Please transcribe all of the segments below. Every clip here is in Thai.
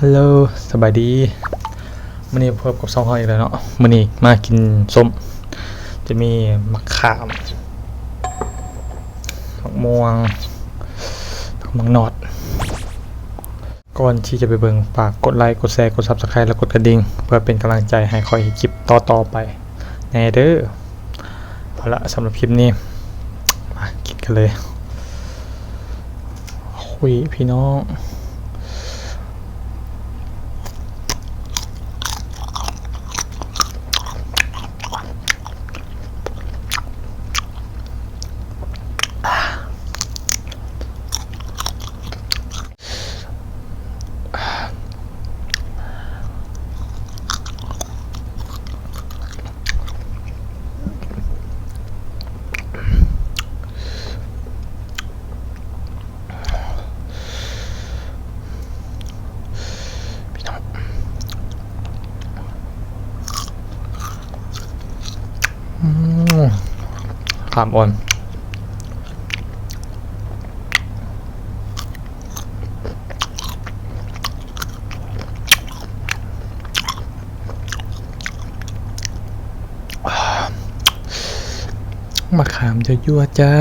ฮัลโหลสบายดีมื่อนี้พบกับซองเขาอีกแล้วเนาะมื่อนี้มากินส้ม จะมีมะขามมะม่วงมะนอด ก่อนที่จะไปเบิงฝากกดไลค์กดแชร์กด Subscribe และกดกระดิ่ง เพื่อเป็นกำลังใจให้คอยคลิปต่อๆไปแน่เด้อเอาละสำหรับคลิปนี้ มากินกันเลยคุยพี่น้อง ขามอ่อนมะขามจะยั่วจ้า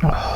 แ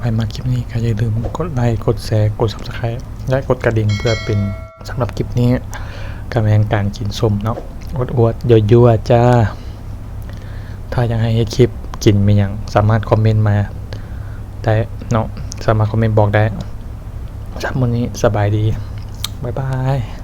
ใครมาคลิปนี้ก็อย่าลืมกดไลค์กดแชร์กด subscribe และกดกระดิ่งเพื่อเป็นสำหรับคลิปนี้กำลังการกินส้มเนาะอวดอวดยั่วๆจ้า ถ้าอยากให้คลิปกินมีอย่างสามารถคอมเมนต์มาได้เนาะสามารถคอมเมนต์บอกได้สำหรับวันนี้สบายดี บ๊ายบาย